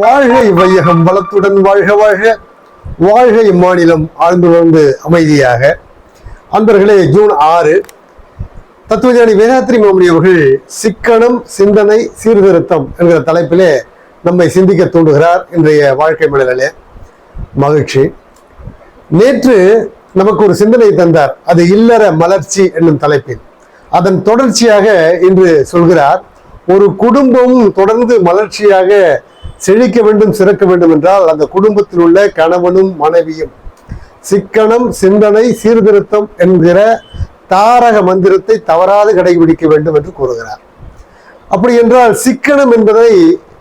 வாழ்கை வையகம் வளத்துடன் வாழ்க வாழ்க. வாழ்க இம்மாநிலம் ஆழ்ந்து வந்து அமைதியாக. அன்பர்களே ஜூன் ஆறு. தத்துவஞானி வேதாத்ரி மாமணி அவர்கள் சிக்கனம் சிந்தனை சீர்திருத்தம் என்கிற தலைப்பிலே நம்மை சிந்திக்க தூண்டுகிறார் இன்றைய வாழ்க்கை மடலிலே மகிழ்ச்சி. நேற்று நமக்கு ஒரு சிந்தனை தந்தார். அது இல்லற மலர்ச்சி என்னும் தலைப்பில். அதன் தொடர்ச்சியாக இன்று சொல்கிறார் ஒரு குடும்பம் தொடர்ந்து மலர்ச்சியாக செழிக்க வேண்டும் சிறக்க வேண்டும் என்றால் அந்த குடும்பத்தில் உள்ள கணவனும் மனைவியும் சிக்கனம் சிந்தனை சீர்திருத்தம் என்கிற தாரக மந்திரத்தை தவறாது கடைபிடிக்க வேண்டும் என்று கூறுகிறார். அப்படி என்றால் சிக்கனம் என்பதை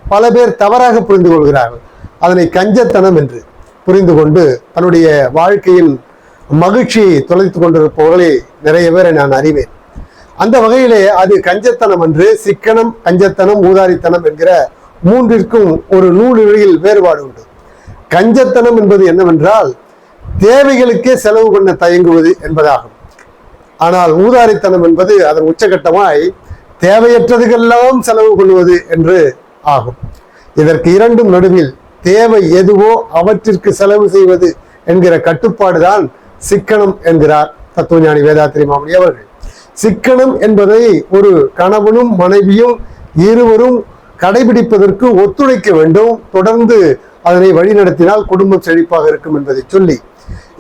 பல பேர் தவறாக புரிந்து கொள்கிறார்கள். அதனை கஞ்சத்தனம் என்று புரிந்து கொண்டு தன்னுடைய வாழ்க்கையின் மகிழ்ச்சியை தொலைத்துக் கொண்டிருப்பவர்களை நிறைய பேரை நான் அறிவேன். அந்த வகையிலே அது கஞ்சத்தனம் என்று சிக்கனம் கஞ்சத்தனம் ஊதாரித்தனம் என்கிற மூன்றிற்கும் ஒரு நூலிழையில் வேறுபாடு உண்டு. கஞ்சத்தனம் என்பது என்னவென்றால் தேவைகளுக்கே செலவு பண்ண தயங்குவது என்பதாகும். ஆனால் ஊதாரித்தனம் என்பது அதன் உச்சகட்டமாய் தேவையற்றதுக்கெல்லாம் செலவு கொள்வது என்று ஆகும். இதற்கு இரண்டும் நடுவில் தேவை எதுவோ அவற்றிற்கு செலவு செய்வது என்கிற கட்டுப்பாடுதான் சிக்கனம் என்கிறார் தத்துவஞானி வேதாத்திரி மாமணி அவர்கள். சிக்கனம் என்பதை ஒரு கணவனும் மனைவியும் இருவரும் கடைபிடிப்பதற்கு ஒத்துழைக்க வேண்டும். தொடர்ந்து அதனை வழிநடத்தினால் குடும்பம் செழிப்பாக இருக்கும் என்பதை சொல்லி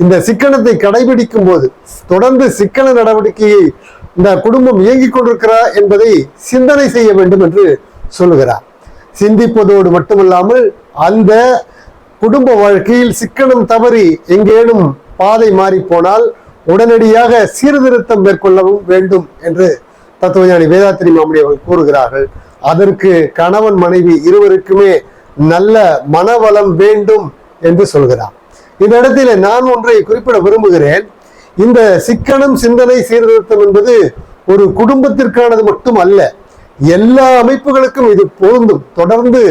இந்த சிக்கனத்தை கடைபிடிக்கும் போது தொடர்ந்து சிக்கன நடவடிக்கையை இந்த குடும்பம் இயங்கிக் கொண்டிருக்கிறா என்பதை சிந்தனை செய்ய வேண்டும் என்று சொல்லுகிறார். சிந்திப்பதோடு மட்டுமல்லாமல் அந்த குடும்ப வாழ்க்கையில் சிக்கனம் தவறி எங்கேனும் பாதை மாறி போனால் உடனடியாக சீர்திருத்தம் மேற்கொள்ளவும் வேண்டும் என்று தத்துவஞானி வேதாத்திரி மாமணி அவர்கள் கூறுகிறார்கள். அதற்கு கணவன் மனைவி இருவருக்குமே நல்ல மனவளம் வேண்டும் என்று சொல்கிறார். இந்த இடத்திலே நான் ஒன்றை குறிப்பிட விரும்புகிறேன். இந்த சிக்கனம் சிந்தனை சீர்திருத்தம் என்பது ஒரு குடும்பத்திற்கானது மட்டும் அல்ல எல்லா அமைப்புகளுக்கும் இது பொருந்தும். தொடர்ந்து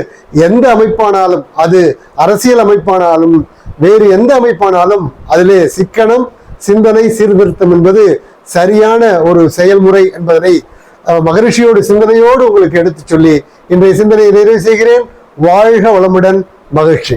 எந்த அமைப்பானாலும் அது அரசியல் அமைப்பானாலும் வேறு எந்த அமைப்பானாலும் அதிலே சிக்கனம் சிந்தனை சீர்திருத்தம் என்பது சரியான ஒரு செயல்முறை என்பதனை மகரிஷியோடு சிந்தனையோடு உங்களுக்கு எடுத்துச் சொல்லி இன்றைய சிந்தனையை நிறைவு செய்கிறேன். வாழ்க வளமுடன் மகிழ்ச்சி.